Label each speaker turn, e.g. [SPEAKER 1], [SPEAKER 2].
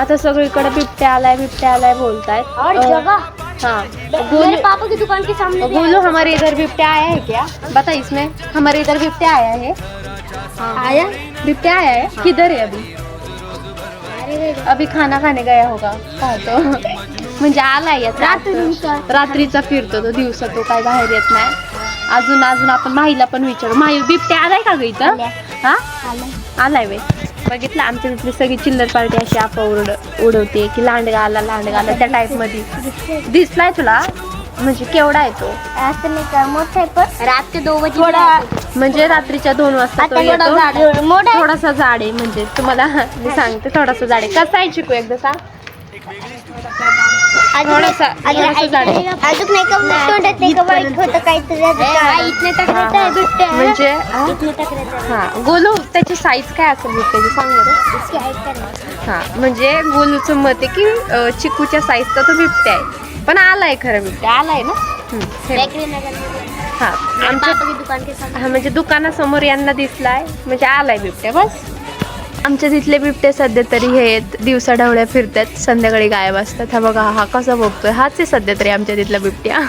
[SPEAKER 1] आता सगळीकडे बिबट्या आलाय बिबट्या आलाय बोलतायत.
[SPEAKER 2] और जगह
[SPEAKER 1] हाँ.
[SPEAKER 2] मेरे
[SPEAKER 1] गोलू
[SPEAKER 2] पापा की दुकान के सामने भी
[SPEAKER 1] गोलू हमारे इधर बिबट्या आया है क्या? बता इसमें हमारे इधर बिबट्या आया है।
[SPEAKER 2] आया?
[SPEAKER 1] बिबट्या आया है? किधर है अभी? अभी खाना खाने गया होगा पाहतो म्हणजे आलाय अर्थ.
[SPEAKER 2] रात्रीचा.
[SPEAKER 1] रात्रीचा फिरतो तो दिवसा तो काय बाहेर येत नाही. अजून अजून आपण माहीला पण विचारू. माही बिबट्या आलाय का ग इथं?
[SPEAKER 2] आल्या.
[SPEAKER 1] हा?
[SPEAKER 2] आला
[SPEAKER 1] आलाय वे बघितलं आमच्या तिथली सगळी चिल्लर पार्टी अशी आपा उड उडवते की लांडगा आला लांडगा आला त्या टाईपमध्ये दिसलाय तुला? म्हणजे केवढा आहे तो?
[SPEAKER 2] असं नाही का मोठा आहे पण. रात के दो बजे
[SPEAKER 1] थोडा म्हणजे रात्रीच्या दोन वाजता तो येतो. थोडासा जाड आहे म्हणजे तुम्हाला मी सांगते थोडासा जाड आहे. कसा आहे चिकू एकदा सांग. थोडासा-
[SPEAKER 2] अजून
[SPEAKER 1] थोडासा आहे.
[SPEAKER 2] तोंडात का वाईट होतं काहीतरी
[SPEAKER 1] हा,
[SPEAKER 2] है.
[SPEAKER 1] म्हणजे हा? गोलू त्याची साईज काय असेल बिबट्याची? सांग बरं. हा म्हणजे गोलूचं मत आहे की अं, चिकूच्या साईजचा तो बिबट्या आहे. पण आलाय खरं बिबट्या. आलाय ना? हम्म, हे बघ. हा आमच्या
[SPEAKER 2] दुकान के सामने
[SPEAKER 1] हा म्हणजे दुकानासमोर यांना दिसलाय. म्हणजे आलाय बिबट्या बस. आमच्या तिथले बिबटे सध्या तरी हे आहेत, दिवसा ढवळ्या फिरतात संध्याकाळी गायब असतात. हा बघा हा कसा बघतोय हाच आहे सध्या तरी आमच्या तिथला बिबट्या.